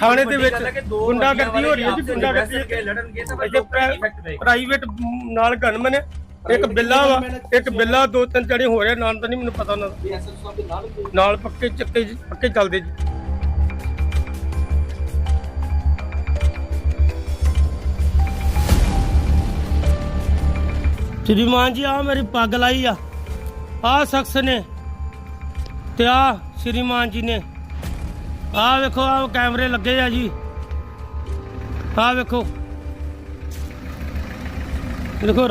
ਥਾਣੇ ਦੇ ਵਿੱਚ ਗੁੰਡਾਗਰਦੀ ਹੋ ਰਹੀ ਹੈ ਜੀ ਗੁੰਡਾਗਰਦੀ ਲੜਨਗੇ ਤਾਂ ਪ੍ਰਾਈਵੇਟ ਨਾਲ ਗਨਮੈਨ ਹੈ। ਇੱਕ ਬਿੱਲਾ ਵਾ ਇੱਕ ਬਿੱਲਾ ਦੋ ਤਿੰਨ ਜਣੇ ਹੋ ਰਿਹਾ ਨਾਮ ਤਾਂ ਨਹੀਂ ਮੈਨੂੰ ਪਤਾ ਦੇ। ਨਾਲ ਪੱਕੇ ਚੱਕੇ ਜੀ, ਪੱਕੇ ਚੱਲਦੇ ਜੀ। ਸ਼੍ਰੀਮਾਨ ਜੀ ਆ ਮੇਰੀ ਪੱਗ ਲਾਈ ਆ। ਆ ਸ਼ਖਸ ਨੇ ਤੇ ਆ ਸ਼੍ਰੀਮਾਨ ਜੀ ਨੇ। ਆ ਵੇਖੋ ਆ ਕੈਮਰੇ ਲੱਗੇ ਆ ਜੀ। ਆ ਵੇਖੋ। ਦੇਖੋ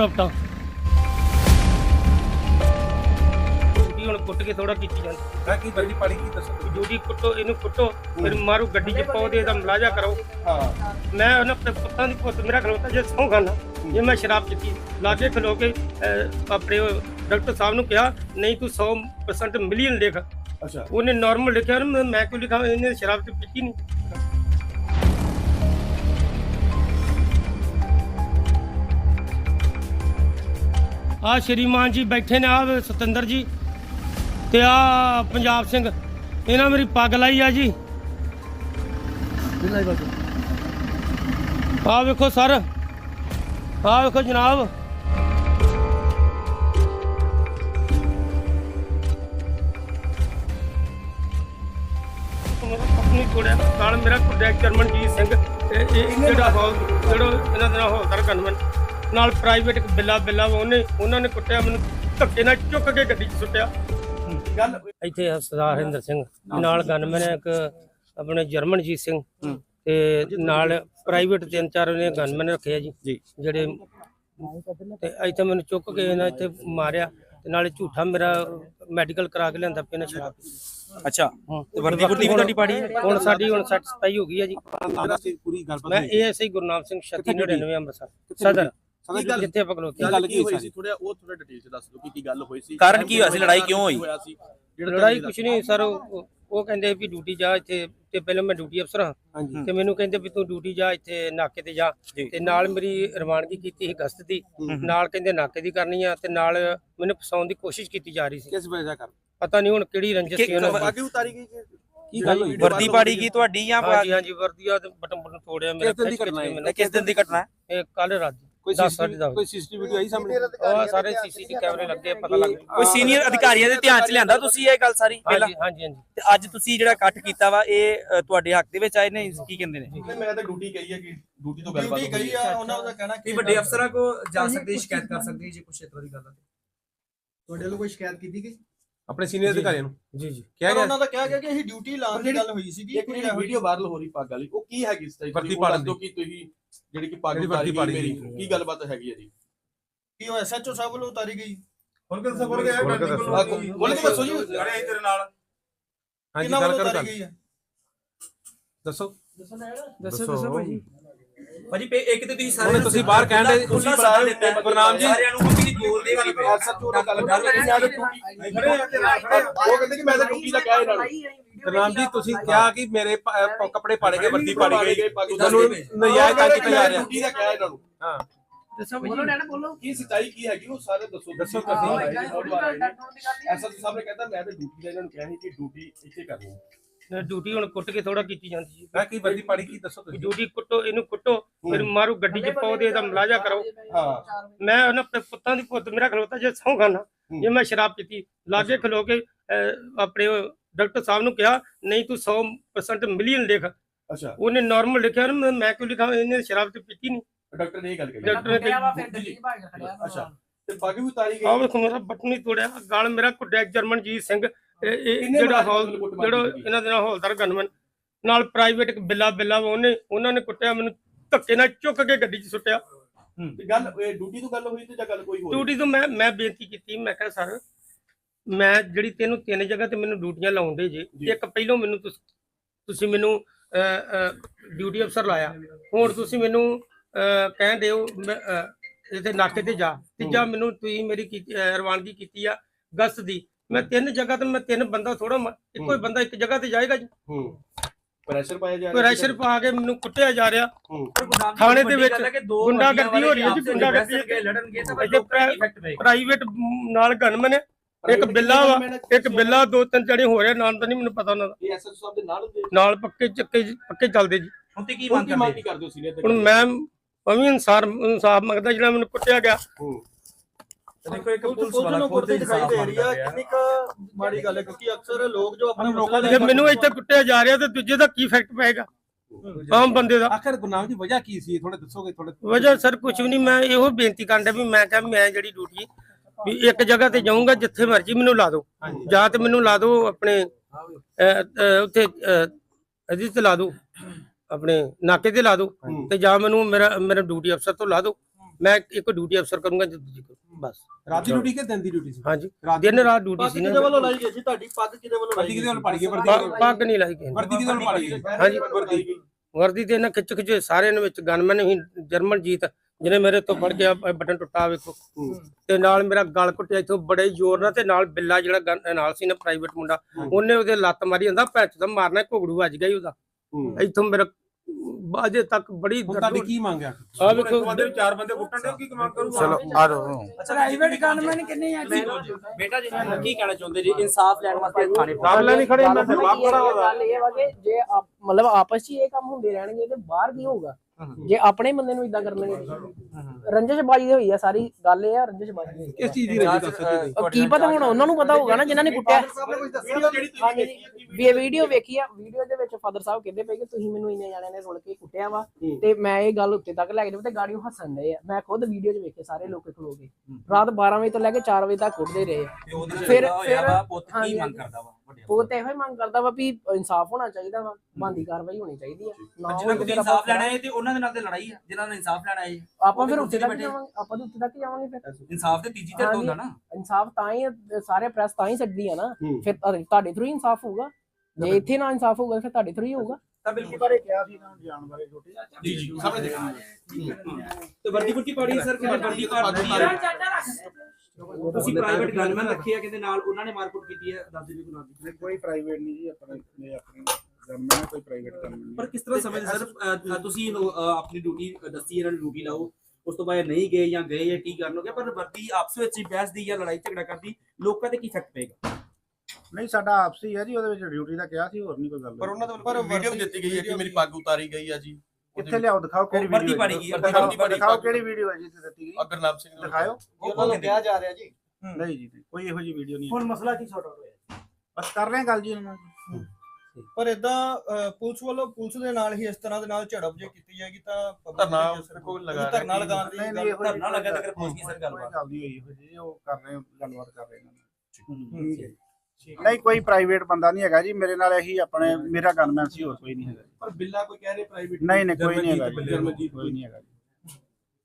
ਹੁਣ ਕੁੱਟ ਕੇ ਥੋੜਾ ਕੀਤੀ ਜਾਂਦੀ। ਮੈਂ ਕੀ ਬੰਦੀ ਪਾੜੀ ਕੀ ਦੱਸੋ? ਡਿਊਟੀ ਕੁੱਟੋ ਇਹਨੂੰ ਕੁੱਟੋ ਫਿਰ ਮਾਰੂ ਗੱਡੀ 'ਚ ਪਾਓ ਤੇ ਇਹਦਾ ਮਲਾਜਾ ਕਰੋ। ਹਾਂ। ਮੈਂ ਉਹਨਾਂ ਆਪਣੇ ਪੁੱਤਾਂ ਦੀ ਪੁੱਤ ਮੇਰਾ ਖਲੋਤਾ ਜੇ ਸਹੁੰ ਖਾਨਾ ਜੇ ਮੈਂ ਸ਼ਰਾਬ ਪੀਤੀ ਲਾਗੇ ਖਲੋ ਕੇ ਅਹ, ਆਪਣੇ ਉਹ ਡਾਕਟਰ ਸਾਹਿਬ ਨੂੰ ਕਿਹਾ ਨਹੀਂ ਤੂੰ 100% ਮਿਲੀਅਨ ਲਿਖ। ਅੱਛਾ। ਉਹਨੇ ਨਾਰਮਲ ਲਿਖਿਆ ਨਾ ਮੈਂ ਕਿਉਂ ਲਿਖਾਂ ਇਹਨੇ ਸ਼ਰਾਬ ਤੇ ਪੀਤੀ ਨਹੀਂ ਆ ਸ਼੍ਰੀਮਾਨ ਜੀ ਬੈਠੇ ਨੇ ਆ ਸਤਿੰਦਰ ਜੀ ਤੇ ਆ ਪੰਜਾਬ ਸਿੰਘ। ਇਹਨਾਂ ਮੇਰੀ ਪੱਗ ਲਾਈ ਆ ਜੀ। ਆ ਵੇਖੋ ਸਰ ਆ ਵੇਖੋ ਜਨਾਬ। ਨਾਲ ਮੇਰਾ ਕੁੜਿਆ ਚਰਮਨਜੀਤ ਸਿੰਘ ਇਹ ਇਹ ਜਿਹੜਾ ਹੌਲ ਜਿਹੜਾ ਇਹਨਾਂ ਦਾ ਹੌਲਦਾਰ ਗਨਮਨ। ਨਾਲ ਪ੍ਰਾਈਵੇਟ ਬਿੱਲਾ ਬਿੱਲਾ ਉਹਨੇ ਉਹਨਾਂ ਨੇ ਕੁੱਟਿਆ ਮੈਨੂੰ ਧੱਕੇ ਨਾਲ ਚੁੱਕ ਕੇ ਗੱਡੀ 'ਚ ਸੁੱਟਿਆ। ਗੱਲ ਇੱਥੇ ਸਰਦਾਰ ਹਰਿੰਦਰ ਸਿੰਘ ਨਾਲ ਗਨਮੈਨ ਇੱਕ ਆਪਣੇ ਜਰਮਨਜੀਤ ਸਿੰਘ। ਤੇ ਨਾਲ ਪ੍ਰਾਈਵੇਟ ਤਿੰਨ ਚਾਰ ਨੇ ਗਨਮੈਨ ਰੱਖੇ ਆ ਜੀ। ਜੀ। ਜਿਹੜੇ ਤੇ ਇੱਥੇ ਮੈਨੂੰ ਚੁੱਕ ਕੇ ਇਹਨਾਂ ਇੱਥੇ ਮਾਰਿਆ। ਤੇ ਨਾਲੇ ਝੂਠਾ ਮੇਰਾ ਮੈਡੀਕਲ ਕਰਾ ਕੇ ਲਿਆਂਦਾ ਪਿਆ ਨਾ ਸ਼ਰਾਬ ਅੱਛਾ। ਤੇ ਵਰਦੀ ਵਰਦੀ ਵੀ ਤੁਹਾਡੀ ਪਾੜੀ ਹੈ ਹੁਣ ਸਾਡੀ ਹੁਣ ਸੈਟੀਸਫਾਈ ਹੋ ਗਈ ਹੈ ਜੀ ਪੂਰੀ ਗੱਲਬਾਤ ਮੈਂ। ਏਐਸਆਈ ਗੁਰਨਾਮ ਸਿੰਘ 3699 ਅੰਮ੍ਰਿਤਸਰ ਸਦਰ ਗੱਲ ਜਿੱਥੇ ਆਪਾਂ ਖਲੋਤੇ। ਗੱਲ ਕੀ ਹੋਈ ਸੀ ਥੋੜਾ ਉਹ ਥੋੜਾ ਡਿਟੇਲ ਚ ਦੱਸ ਦਿਓ ਕਿ ਕੀ ਗੱਲ ਹੋਈ ਸੀ ਕਾਰਨ ਕੀ ਹੋਇਆ ਸੀ? ਲੜਾਈ ਕਿਉਂ ਹੋਈ? ਲੜਾਈ ਕੁਛ ਨਹੀਂ ਸਰ ਉਹ ਉਹ ਕਹਿੰਦੇ ਵੀ ਡਿਊਟੀ ਜਾ ਇੱਥੇ ਤੇ ਪਹਿਲਾਂ ਮੈਂ ਡਿਊਟੀ ਅਫਸਰ ਹਾਂ। ਤੇ ਮੈਨੂੰ ਕਹਿੰਦੇ ਵੀ ਤੂੰ ਡਿਊਟੀ ਜਾ ਇੱਥੇ ਨਾਕੇ ਤੇ ਜਾ। ਤੇ ਨਾਲ ਮੇਰੀ ਰਵਾਨਗੀ ਕੀਤੀ ਸੀ ਗਸਤ ਦੀ। ਨਾਲ ਕਹਿੰਦੇ ਨਾਕੇ ਦੀ ਕਰਨੀ ਆ ਤੇ ਨਾਲ ਮੈਨੂੰ ਫਸਾਉਣ ਦੀ ਕੋਸ਼ਿਸ਼ ਕੀਤੀ ਜਾ ਰਹੀ ਸੀ। ਕਿਸ ਵਜ੍ਹਾ ਕਰ? ਪਤਾ ਨਹੀਂ ਹੁਣ ਕਿਹੜੀ ਰੰਜਿਸ਼ ਸੀ ਉਹਨਾਂ ਦੀ ਅੱਗੇ ਉਤਾਰੀ ਗਈ ਕਿ ਗੱਲ ਹੋਈ? ਵਰਦੀ ਪਾੜੀ ਗਈ। ਤੁਹਾਡੀ ਜਾਂ ਹਾਂਜੀ ਹਾਂਜੀ ਵਰਦੀਆ ਤੇ ਬਟਨ ਬਟਨ ਤੋੜਿਆ ਮੇਰਾ ਕਿਸ ਦਿਨ ਦੀ ਘਟਨਾ ਹੈ? ਕੇ ਮੈਨੂੰ। ਕਿਸ ਦਿਨ ਦੀ ਘਟਨਾ ਹੈ? ਇਹ ਕੱਲ ਰਾਤ ਕੋਈ ਦਸ ਕੋਈ ਸੀਸੀਟੀਵੀ ਵੀਡੀਓ ਆਈ ਸਾਹਮਣੇ? ਉਹ ਸਾਰੇ ਸੀਸੀਟੀਵੀ ਕੈਮਰੇ ਲੱਗੇ ਆ, ਪਤਾ ਲੱਗ ਗਿਆ ਕੋਈ ਸੀਨੀਅਰ ਅਧਿਕਾਰੀਆਂ ਦੇ ਧਿਆਨ ਚ ਲਿਆਂਦਾ ਤੁਸੀਂ ਇਹ ਗੱਲ ਸਾਰੀ? ਪਹਿਲਾਂ ਹਾਂਜੀ ਹਾਂਜੀ। ਹਾਂਜੀ ਤੇ ਅੱਜ ਤੁਸੀਂ ਜਿਹੜਾ ਕੱਟ ਕੀਤਾ ਵਾ ਇਹ ਤੁਹਾਡੇ ਹੱਕ ਦੇ ਵਿੱਚ ਆਏ ਨੇ ਕੀ ਕਹਿੰਦੇ ਨੇ? ਮੈਂ ਤਾਂ ਡਿਊਟੀ ਕਹੀ ਹੈ ਕਿ ਡਿਊਟੀ ਤੋਂ ਗੱਲਬਾਤ ਡਿਊਟੀ ਆ ਉਹਨਾਂ ਦਾ ਕਹਿਣਾ ਕਿ ਵੱਡੇ ਅਫਸਰਾਂ ਕੋ ਜਾ ਸਕਦੇ ਸ਼ਿਕਾਇਤ ਕਰ ਸਕਦੇ ਜੀ ਕੁਛ ਇਸ ਤਰ੍ਹਾਂ ਦੀ ਗੱਲ ਹੈ ਤੁਹਾਡੇ ਵੱਲੋਂ ਕੋਈ ਸ਼ਿਕਾਇਤ ਕੀਤੀ ਗਈ? ਆਪਣੇ ਸੀਨੀਅਰ ਅਧਿਕਾਰੀਆਂ ਨੂੰ? ਜੀ ਜੀ। ਕਿਹਾ ਪਰ ਗਿਆ ਉਹਨਾਂ ਦਾ ਕਿਹਾ ਗਿਆ ਕਿ ਅਸੀਂ ਡਿਊਟੀ ਲਾਉਣ ਦੀ ਗੱਲ ਹੋਈ ਸੀਗੀ ਇੱਕ ਜਿਹੜੀ ਵੀਡੀਓ ਵਾਇਰਲ ਹੋ ਰਹੀ ਪੱਗ ਵਾਲੀ ਉਹ ਕੀ ਹੈਗੀ ਇਸ ਤਰ੍ਹਾਂ ਵਰਦੀ ਪਾੜਨ ਦੀ। ਕਿ ਤੁਸੀਂ ਜਿਹੜੀ ਕਿ ਪੱਗ ਉਤਾਰੀ ਗਈ ਪਾੜੀ ਮੇਰੀ ਕੀ ਗੱਲਬਾਤ ਹੈਗੀ ਹੈ ਜੀ? ਕੀ ਉਹ ਐਸਐਚਓ ਸਾਹਿਬ ਵੱਲੋਂ ਉਤਾਰੀ ਗਈ? ਹੁਣ ਕਿਹਦਾ ਸਫ਼ਰ? ਬੋਲ ਕੇ ਦੱਸੋ। ਜੀ। ਅਰੇ ਤੇਰੇ ਨਾਲ? ਹਾਂਜੀ ਗੱਲ ਕਰੋ ਹੈ? ਦੱਸੋ। ਦੱਸੋ ਦੱਸੋ ਭਾਜੀ। ਭਾਜੀ ਪੇ ਇੱਕ ਤੇ ਤੁਸੀਂ ਸਾਰੇ ਤੁਸੀਂ ਬਾਹਰ ਕਹਿਣ ਦੇ ਤੁਸੀਂ ਸਾਰੇ ਗੁਰਨਾਮ ਜੀ। ਸਾਰਿਆਂ ਨੂੰ ਕੋਈ ਬੋਲਦੇ ਵਾਲੀ ਐਸਐਚਓ ਨਾਲ ਗੱਲ ਕਰ ਰਹੇ ਤਾਂ ਡਿਊਟੀ ਉਹ ਕਹਿੰਦੇ ਕਿ ਮੈਂ ਤਾਂ ਡਿਊਟੀ ਦਾ ਕਿਹਾ ਇਹਨਾਂ ਨੂੰ। ਗੁਰਨਾਮ ਜੀ ਤੁਸੀਂ ਕਿਹਾ ਕਿ ਮੇਰੇ ਕੱਪੜੇ ਪਾੜੇ ਗਏ ਵਰਦੀ ਪਾੜੀ ਗਈ। ਤੁਹਾਨੂੰ। ਨਜਾਇਜ਼ ਤੰਗ ਕੀਤਾ ਜਾ ਰਿਹਾ ਡਿਊਟੀ ਦਾ ਕਿਹਾ ਇਹਨਾਂ ਨੂੰ। ਹਾਂ। ਦੱਸੋ ਕੀ ਸੱਚਾਈ ਕੀ ਹੈਗੀ ਉਹ ਸਾਰੇ ਦੱਸੋ ਦੱਸੋ ਤੁਸੀਂ। ਤੁਸੀਂ। ਐਸਐਚਓ ਸਾਹਿਬ ਨੇ ਕਹਿੰਦਾ ਮੈਂ ਤਾਂ ਡਿਊਟੀ ਦਾ ਇਹਨਾਂ ਨੂੰ ਕਿਹਾ ਸੀ ਕਿ ਡਿਊਟੀ ਇੱਥੇ ਕਰਨੀ। ਹੈ ਤੇ ਡਿਊਟੀ ਹੁਣ ਕੁੱਟ ਕੇ ਥੋੜਾ ਕੀਤੀ ਜਾਂਦੀ ਜੀ। ਮੈਂ ਕੀ ਵਰਦੀ ਪਾੜੀ ਕੀ ਦੱਸੋ ਵੀ ਤੁਸੀਂ? ਡਿਊਟੀ ਕੁੱਟੋ ਇਹਨੂੰ ਕੁੱਟੋ ਫਿਰ ਮਾਰੂ ਗੱਡੀ 'ਚ ਪਾਓ ਤੇ ਇਹਦਾ ਮਲਾਜਾ ਕਰੋ। ਹਾਂ। ਮੈਂ ਉਹਨਾਂ ਆਪਣੇ ਪੁੱਤਾਂ ਦੀ ਪੁੱਤ ਮੇਰਾ ਖਲੋਤਾ ਜੇ ਸਹੁੰ ਖਾਨਾ ਜੇ ਮੈਂ ਸ਼ਰਾਬ ਪੀਤੀ ਲਾਗੇ ਖਲੋ ਕੇ ਅਹ, ਆਪਣੇ ਉਹ ਡਾਕਟਰ ਸਾਹਿਬ ਨੂੰ ਕਿਹਾ ਨਹੀਂ ਤੂੰ 100% ਮਿਲੀਅਨ ਲਿਖ। ਅੱਛਾ। ਉਹਨੇ ਨਾਰਮਲ ਲਿਖਿਆ ਨਾ ਮੈਂ ਕਿਉਂ ਲਿਖਾਂ? ਇਹਨੇ ਸ਼ਰਾਬ ਤੇ ਪੀਤੀ ਨਹੀਂ ਡਾਕਟਰ ਨੇ ਇਹ ਗੱਲ ਕਹੀ। ਡਾਕਟਰ ਨੇ ਕਿਹਾ, ਅੱਛਾ। ਤੇ ਪੱਗ ਵੀ ਉਤਾਰੀ ਆਹ ਗਈ ਵੇਖੋ ਮੇਰਾ ਬਟਨ ਹੀ ਤੋੜਿਆ ਗਲ ਮੇਰਾ ਕੁੱਟਿਆ ਜਰਮਨਜੀਤ ਸਿੰਘ। ਇਹ ਜਿਹੜਾ ਹੌਲ ਜਿਹੜਾ? ਇਹਨਾਂ ਦੇ ਨਾਲ ਹੌਲਦਾਰ ਗਨਮਨ ਨਾਲ ਪ੍ਰਾਈਵੇਟ ਬਿੱਲਾ ਬਿੱਲਾ ਉਹਨੇ ਉਹਨਾਂ ਨੇ ਕੁੱਟਿਆ ਮੈਨੂੰ ਧੱਕੇ ਨਾਲ ਚੁੱਕ ਕੇ ਗੱਡੀ 'ਚ ਸੁੱਟਿਆ। ਤੇ ਗੱਲ ਇਹ ਡਿਊਟੀ ਤੋਂ ਗੱਲ ਹੋਈ ਤੇ ਜਾਂ ਗੱਲ ਕੋਈ ਹੋਰ? ਡਿਊਟੀ ਤੋਂ ਮੈਂ ਮੈਂ ਬੇਨਤੀ ਕੀਤੀ ਮੈਂ ਕਿਹਾ ਸਰ ਮੈਂ ਜਿਹੜੀ ਤੈਨੂੰ ਤਿੰਨ ਜਗ੍ਹਾ ਤੇ ਮੈਨੂੰ ਡਿਊਟੀਆਂ ਲਾਉਂਦੇ ਜੇ। ਇੱਕ ਪਹਿਲੋਂ ਮੈਨੂੰ ਤੁਸ- ਮੈਨੂੰ ਡਿਊਟੀ ਅਫਸਰ ਲਾਇਆ। ਹੁਣ ਤੁਸੀਂ ਮੈਨੂੰ ਮੈਂ, ਅਹ, ਇੱਥੇ ਨਾਕੇ ਤੇ ਜਾ। ਤੀਜਾ ਮੈਨੂੰ ਤੁਸੀਂ ਮੇਰੀ ਰਵਾਨਗੀ ਕੀਤੀ ਆ ਗਸਤ ਦੀ। ਮੈਂ ਤਿੰਨ ਜਗ੍ਹਾ ਤੇ ਮੈਂ ਤਿੰਨ ਬੰਦਾ ਥੋੜਾ ਇੱਕੋ ਹੀ ਬੰਦਾ ਇੱਕ ਜਗ੍ਹਾ ਤੇ ਜਾਏਗਾ ਜੀ। ਹੂੰ। ਪ੍ਰੈਸ਼ਰ ਪਾਇਆ ਜਾ ਪ੍ਰੈਸ਼ਰ ਪਾ ਕੇ ਮੈਨੂੰ ਕੁੱਟਿਆ ਜਾ ਰਿਹਾ। ਹੂੰ। ਥਾਣੇ ਦੇ ਵਿੱਚ ਗੁੰਡਾਗਰਦੀ ਹੋ ਰਹੀ ਹੈ ਜੀ, ਗੁੰਡਾਗਰਦੀ। ਲੜਨਗੇ ਤਾਂ ਪ੍ਰਾਈਵੇਟ ਨਾਲ ਗਨਮਨ ਹੈ ਇੱਕ ਬਿੱਲਾ ਵਾ ਇੱਕ ਬਿੱਲਾ ਦੋ ਤਿੰਨ ਜਣੇ ਹੋ ਰਿਹਾ ਨਾਮ ਤਾਂ ਨਹੀਂ ਮੈਨੂੰ ਪਤਾ ਉਹਨਾਂ ਦਾ। ਇਹ ਐਸਐਚਓ ਸਾਹਿਬ ਦੇ ਨਾਲ ਹੁੰਦੇ ਆ? ਨਾਲ ਪੱਕੇ ਚੱਕੇ ਪੱਕੇ ਚੱਲਦੇ ਜੀ। ਹੁਣ ਤੇ ਕੀ ਮੰਗ ਕਰਦੇ? ਹੋ ਸੀਨੀਅਰ ਹੁਣ ਮੈਂ ਮੈਂ ਵੀ ਇਨਸਾਰ ਇਨਸਾਫ ਮੰਗਦਾ ਜਿਹੜਾ ਮੈਨੂੰ ਕੁੱਟਿਆ ਗਿਆ। ਦੇਖੋ ਇੱਕ ਪੁਲਿਸ ਨੂੰ ਕੁਰਤੇ ਦਿਖਾਈ ਦੇ ਰਹੀ ਆ। ਕਿੰਨੀ ਕੁ ਮਾੜੀ ਗੱਲ ਹੈ ਕਿਉਂਕਿ ਅਕਸਰ ਲੋਕ ਜੋ ਆਪਣੇ ਲੋਕਾਂ ਜੇ ਮੈਨੂੰ ਇੱਥੇ ਕੁੱਟਿਆ ਜਾ ਰਿਹਾ ਤੇ ਦੂਜੇ ਦਾ ਕੀ ਇਫੈਕਟ ਪਏਗਾ? ਆਮ ਬੰਦੇ ਦਾ। ਆਖਰ ਗੁਰਨਾਮ ਦੀ ਵਜ੍ਹਾ ਕੀ ਸੀ? ਥੋੜੇ ਦੱਸੋਗੇ ਥੋੜੇ ਵਜ੍ਹਾ ਸਰ ਕੁਝ ਵੀ ਨਹੀਂ ਮੈਂ ਇਹੋ ਬੇਨਤੀ ਕਰਦਾ ਵੀ ਮੈਂ ਕਿਹਾ ਮੈਂ ਜਿਹੜੀ ਡਿਊਟੀ ਵੀ ਇੱਕ ਜਗ੍ਹਾ ਤੇ ਜਾਊਂਗਾ ਜਿੱਥੇ ਮਰਜ਼ੀ ਮੈਨੂੰ ਲਾ ਦਿਓ। ਜਾਂ ਤੇ ਮੈਨੂੰ ਲਾ ਦਿਓ ਆਪਣੇ ਉੱਥੇ ਤੇ ਲਾ ਦਿਓ। ਆਪਣੇ ਨਾਕੇ ਤੇ ਲਾ ਦਿਓ ਤੇ ਜਾਂ ਮੈਨੂੰ ਮੇਰਾ ਮੇਰਾ ਡਿਊਟੀ ਅਫਸਰ ਤੋਂ ਲਾ ਦਿਓ। ਮੈਂ ਇੱਕ ਡਿਊਟੀ ਅਫਸਰ ਕਰੂੰਗਾ ਤੇ ਦੂਜੀ ਕਰੂੰ ਬਸ। ਰਾਤ ਦੀ ਡਿਊਟੀ ਕਿ ਦਿਨ ਦੀ ਡਿਊਟੀ ਸੀ? ਹਾਂਜੀ। ਰਾਤ ਦਿਨ ਰਾਤ ਡਿਊਟੀ ਪੱਗ ਸੀ ਕਿਹਦੇ ਨਾ। ਵੱਲੋਂ ਲਾਈ ਗਈ ਸੀ? ਤੁਹਾਡੀ ਪੱਗ ਕਿਹਦੇ ਵੱਲੋਂ ਲਾਈ ਵਰਦੀ ਗਈ ਕਿਹਦੇ ਵੱਲ ਪਾੜੀ ਗਈ? ਵਰਦੀ ਪੱਗ- ਪੱਗ ਨਹੀਂ ਲਾਈ ਕਿਸੇ ਨੇ। ਵਰਦੀ ਕਿਹਦੇ ਵੱਲ ਪਾੜੀ ਗਈ? ਹਾਂਜੀ। ਵਰਦੀ। ਵਰਦੀ ਤੇ ਨਾ ਖਿੱਚ ਖਿੱਚ ਸਾਰਿਆਂ ਦੇ ਵਿੱਚ ਗਨਮੈਨ ਹੀ ਜਰਮਨ ਜੀਤ ਜਿਹਨੇ ਮੇਰੇ ਤੋਂ ਫੜ ਗਿਆ ਬਟਨ ਟੁੱਟਾ ਵੇਖੋ। ਤੇ ਨਾਲ ਮੇਰਾ ਗਲ ਘੁੱਟਿਆ ਇੱਥੋਂ ਬੜੇ ਜ਼ੋਰ ਨਾਲ ਤੇ ਨਾਲ ਬਿੱਲਾ ਜਿਹੜਾ ਗਨ- ਨਾਲ ਸੀ ਨਾ ਪ੍ਰਾਈਵੇਟ ਮੁੰਡਾ ਉਹਨੇ ਉਹਦੇ ਲੱਤ ਮਾਰੀ ਜਾਂਦਾ ਭੈਚ ਦਾ ਮਾਰਨਾ ਘੁਗੜੂ ਵੱਜ ਗਿਆ ਹੀ ਉਹਦਾ। ਇੱਥੋਂ ਮੇਰਾ ਬਾਜੇ ਤੱਕ ਬੜੀ ਹੁਣ ਤੁਹਾਡੀ ਕੀ ਮੰਗ ਆ ਆ ਵੇਖੋ ਚਾਰ ਬੰਦੇ ਕੁੱਟਣ ਦੇ ਕੀ ਕਮਾਂਡ ਕਰੂਗਾ? ਚਲੋ ਆ ਜਾਓ। ਪ੍ਰਾਈਵੇਟ ਗਨਮੈਨ ਕਿੰਨੇ ਆ ਜੀ? ਬੇਟਾ ਜੀ ਕੀ ਕਹਿਣਾ ਚਾਹੁੰਦੇ ਜੀ? ਇਨਸਾਫ ਲੈਣ ਵਾਸਤੇ ਥਾਣੇ ਸਾਹਮਣੇ ਨਹੀਂ ਖੜੇ ਮੈਂ ਬਾਪ ਖੜਾ ਹੋਦਾ। ਗੱਲ ਇਹ ਵਾ ਕਿ ਜੇ ਆਪ- ਮਤਲਬ ਆਪਸ 'ਚ ਹੀ ਇਹ ਕੰਮ ਹੁੰਦੇ ਰਹਿਣਗੇ ਤੇ ਬਾਹਰ ਕੀ ਹੋਊਗਾ? ਜੇ ਆਪਣੇ ਬੰਦੇ ਨੂੰ ਇਦਾਂ ਕਰਨਗੇ ਰੰਜਿਸ਼ ਬਾਜੀ ਹੋਈ ਆ ਸਾਰੀ ਗੱਲ ਇਹ ਆ ਰੰਜਿਸ਼ ਬਾਜੀ ਹੋਈ ਕਿਸ ਚੀਜ਼ ਦੀ ਰਜੀ ਦੱਸੋ। ਕੀ ਪਤਾ ਹੁਣ ਉਹਨਾਂ ਨੂੰ ਪਤਾ ਹੋਊਗਾ ਨਾ ਜਿਨ੍ਹਾਂ ਨੇ ਕੁੱਟਿਆ। ਵੀ ਇਹ ਵੀਡੀਓ ਵੇਖੀ ਆ ਵੀਡੀਓ ਦੇ ਵਿੱਚ ਫਾਦਰ ਸਾਹਿਬ ਕਹਿੰਦੇ ਪਏ ਕਿ ਤੁਸੀਂ ਮੈਨੂੰ ਇੰਨੇ ਜਾਣਿਆਂ ਨੇ ਰੁਲ ਕੇ ਕੁੱਟਿਆ ਵਾ ਤੇ ਮੈਂ ਇਹ ਗੱਲ ਉੱਤੇ ਤੱਕ ਲੈ ਕੇ ਜਾਵਾਂ ਤੇ ਗਾੜੀਓ ਹੱਸਣ ਦੇ ਆ। ਮੈਂ ਖੁਦ ਵੀਡੀਓ 'ਚ ਵੇਖੇ ਸਾਰੇ ਲੋਕ ਖਲੋ ਕੇ ਰਾਤ 12 ਵਜੇ ਤੋਂ ਲੈ ਕੇ 4 ਵਜੇ ਤੱਕ ਕੁੱਟਦੇ ਰਹੇ। ਫਿਰ- ਫਿਰ ਪੁੱਤ ਕੀ। ਮੰਗ ਕਰਦਾ ਵਾ? ਉਹ ਤੇ ਇਹੋ ਹੀ ਮੰਗ ਕਰਦਾ ਵਾ ਵੀ ਇਨਸਾਫ ਹੋਣਾ ਚਾਹੀਦਾ ਵਾ ਬੰਦੀ ਕਾਰਵਾਈ ਹੋਣੀ ਚਾਹੀਦੀ ਆ। ਨਾ ਹੋਵੇ ਨੂੰ ਇਨਸਾਫ ਲੈਣਾ ਹੈ ਤੇ ਉਹਨਾਂ ਦੇ ਨਾਲ ਤੇ ਲੜਾਈ ਹੈ ਜਿਨ੍ਹਾਂ ਨੇ ਇਨਸਾਫ ਲੈਣਾ ਹੈ ਆਪਾਂ ਫਿਰ ਤੇ ਤੱਕ ਬੈਠੇ। ਜਾਵਾਂਗੇ ਆਪਾਂ ਤਾਂ ਉੱਤੇ ਤੱਕ ਹੀ ਜਾਵਾਂਗੇ ਫਿਰ। ਇਨਸਾਫ ਤੇ ਤੀਜੀ ਧਿਰ ਤੋਂ ਹੁੰਦਾ ਨਾ। ਇਨਸਾਫ ਤਾਂ ਹੀ ਸਾਰੇ ਪ੍ਰੈਸ ਤਾਂ ਹੀ ਸਕਦੀ ਆ ਨਾ। ਫਿਰ ਤੁਹਾਡੇ- ਥਰੂ ਹੀ ਇਨਸਾਫ ਹੋਊਗਾ। ਜੇ ਇੱਥੇ ਨਾ ਇਨਸਾਫ ਹੋਊਗਾ ਫਿਰ ਤੁਹਾਡੇ ਥਰੂ ਹੀ ਹੋਊਗਾ। ਤਾਂ ਬਿਲਕੁਲ। ਬਾਰੇ ਕਿਹਾ ਸੀ ਨਾ ਜਾਣ ਬਾਰੇ ਛੋਟੇ ਜੀ ਜੀ ਸਾਹਮਣੇ ਦੇਖਾਂਗੇ ਤੇ ਵਰਦੀ ਕੁੱਟੀ ਪਾੜੀ ਸਰ ਕਿ ਵਰਦੀ ਪਾੜੀ। ਤੁਸੀਂ ਪ੍ਰਾਈਵੇਟ ਗਨਮੈਨ ਰੱਖੇ ਆ ਕਿਤੇ ਨਾਲ ਉਹਨਾਂ ਨੇ ਮਾਰਕੁੱਟ ਕੀਤੀ ਹੈ ਦੱਸ ਦਿਓ ਗੁਨਾਹ ਕੋਈ ਪ੍ਰਾਈਵੇਟ ਨਹੀਂ ਜੀ ਆਪਣੇ ਇਹ ਆਪਣੇ ਗਵਰਨਮੈਂਟ ਕੋਈ ਪ੍ਰਾਈਵੇਟ ਕੰਮ ਪਰ ਕਿਸ ਤਰ੍ਹਾਂ ਸਮਝਦੇ ਸਰ? ਤੁਸੀਂ ਆਪਣੀ ਡਿਊਟੀ ਦੱਸੀ ਇਹਨਾਂ ਨੂੰ ਡਿਊਟੀ ਲਾਓ ਉਸ ਤੋਂ ਬਾਅਦ ਨਹੀਂ ਗਏ ਜਾਂ ਗਏ ਜਾਂ ਕੀ ਕਰਨੋਗੇ ਪਰ ਵਰਦੀ ਆਪਸ ਵਿੱਚ ਹੀ ਬਹਿਸ ਦੀ ਜਾਂ ਲੜਾਈ ਝਗੜਾ ਕਰਦੀ ਲੋਕਾਂ ਤੇ ਕੀ ਇਫੈਕਟ ਪਏਗਾ? ਨਹੀਂ ਸਾਡਾ ਆਪਸੀ ਹੈ ਜੀ ਉਹਦੇ ਵਿੱਚ ਡਿਊਟੀ ਦਾ ਕਿਹਾ ਸੀ ਹੋਰ ਨਹੀਂ ਕੋਈ ਗੱਲ ਪਰ ਉਹਨਾਂ ਦੇ ਵੱਲੋਂ ਵੀਡੀਓ ਵੀ ਦਿੱਤੀ ਗਈ ਹੈ ਕਿ ਮੇਰੀ ਪੱਗ ਉਤਾਰੀ ਗਈ ਆ ਜੀ? ਕਿੱਥੇ ਲਿਆਓ ਦਿਖਾਓ ਕਿਹੜੀ ਵਰਦੀ ਵੀਡੀਓ ਪਾੜੀ ਗਈ ਹੈ, ਦਿਖਾਓ ਵਰਦੀ ਪਾੜੀ ਦਿਖਾਓ। ਕਿਹੜੀ ਵੀਡੀਓ ਹੈ ਜੀ ਤੇ ਦਿੱਤੀ ਗਈ। ਅਗਰਨਾਮ ਸਿੰਘ ਦਿਖਾਓ। ਉਹਨਾਂ ਨੂੰ ਕਿਹਾ ਜਾ ਰਿਹਾ ਜੀ। ਨਹੀਂ ਜੀ ਨਹੀਂ, ਕੋਈ ਇਹੋ ਜੀ ਵੀਡੀਓ ਨਹੀਂ ਹੁਣ ਹੈ। ਮਸਲਾ ਕੀ ਸੌਟ ਆਊਟ ਹੋਇਆ? ਬਸ ਕਰ ਰਹੇ ਹਾਂ ਗੱਲ ਜੀ ਉਹਨਾਂ ਨਾਲ ਪਰ ਇਦਾਂ ਪੁਲਿਸ ਵੱਲੋਂ ਪੁਲਿਸ ਦੇ ਨਾਲ ਹੀ ਇਸ ਤਰ੍ਹਾਂ ਦੇ ਨਾਲ ਝੜਪ ਜੇ ਕੀਤੀ ਜਾਏਗੀ ਤਾਂ public ਧਰਨਾ ਕੋਈ। ਲਗਾ ਧਰਨਾ ਰਿਹਾ ਕਿ- ਲਗਾਉਣ ਦੀ ਨਹੀਂ ਨਹੀਂ ਇਹੋ ਜਿਹੀ ਧਰਨਾ ਲੱਗਾ ਤੇ ਪਹੁੰਚ ਗਈ ਸਰ ਕੋਈ ਗੱਲਬਾਤ। ਗੱਲ ਨਹੀਂ ਹੋਈ। ਇਹੋ ਜੀ ਉਹ ਕਰ ਰਹੇ ਗੱਲਬਾਤ ਕਰ ਰਹੇ ਨੇ ਨਹੀਂ ਕੋਈ ਪ੍ਰਾਈਵੇਟ ਬੰਦਾ ਨਹੀਂ ਹੈਗਾ ਜੀ ਮੇਰੇ ਨਾਲ ਇਹੀ ਆਪਣੇ ਮੇਰਾ ਗਨਮੈਨ ਸੀ ਹੋਰ ਕੋਈ ਨਹੀਂ ਹੈਗਾ ਪਰ ਬਿੱਲਾ ਕੋਈ ਕਹਿ ਰਹੇ ਪ੍ਰਾਈਵੇਟ ਨਹੀਂ ਨਹੀਂ ਕੋਈ ਨਹੀਂ ਹੈਗਾ ਜਰਮਨਜੀਤ ਕੋਈ ਨਹੀਂ ਹੈਗਾ ਜੀ।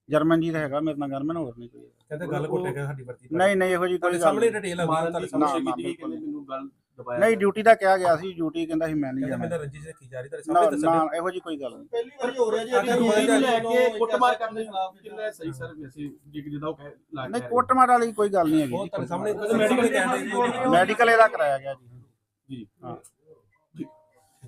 ਜਰਮਨਜੀਤ ਹੈਗਾ ਮੇਰੇ ਨਾਲ ਗਨਮੈਨ ਹੋਰ ਨਹੀਂ ਕੋਈ। ਕਹਿੰਦੇ ਗੱਲ ਘੁੱਟੇ ਗਿਆ ਸਾਡੀ ਵਰਦੀ ਨਹੀਂ ਨਹੀਂ ਇਹੋ ਜੀ ਕੋਈ ਸਾਹਮਣੇ। ਡਿਟੇਲ ਆ ਮਾਰਨ ਤੁਹਾਡੇ ਦੀ ਕੀਤੀ ਕਹਿੰਦੇ ਮੈਨੂੰ ਗੱਲ ਦਬਾਇਆ ਨਹੀਂ ਡਿਊਟੀ ਦਾ ਕਿਹਾ ਗਿਆ ਸੀ ਡਿਊਟੀ ਕਹਿੰਦਾ ਸੀ ਮੈਂ ਨਹੀਂ ਕਹਿੰਦਾ ਜਾਣਾ। ਮੈਂ ਰੰਜਿਸ਼ ਰੱਖੀ ਜਾ ਰਹੀ ਤੁਹਾਡੇ ਨਾ ਸਾਹਮਣੇ ਦੱਸਣ ਨਾ ਇਹੋ ਜੀ ਕੋਈ ਗੱਲ ਨਹੀਂ। ਪਹਿਲੀ ਵਾਰੀ ਹੋ ਰਿਹਾ ਜੀ ਉਹੀ ਨੂੰ ਲੈ ਕੇ ਕੁੱਟਮਾਰ ਕਰਨ ਦੇ ਖਿਲਾਫ ਕਿੰਨਾ ਸਹੀ ਸਰ ਵੈਸੇ ਜਿ ਜਿੱਦਾਂ ਉਹ ਕਹਿ ਲੱਗ ਨਹੀਂ ਕੋਟਮਾਰ ਵਾਲੀ ਕੋਈ ਗੱਲ ਨਹੀਂ ਹੈਗੀ ਉਹ ਸਾਹਮਣੇ ਮੈਡੀਕਲ ਮੈਡੀਕਲ ਇਹਦਾ ਕਰਾਇਆ ਗਿਆ ਜੀ। ਜੀ। ਹਾਂ।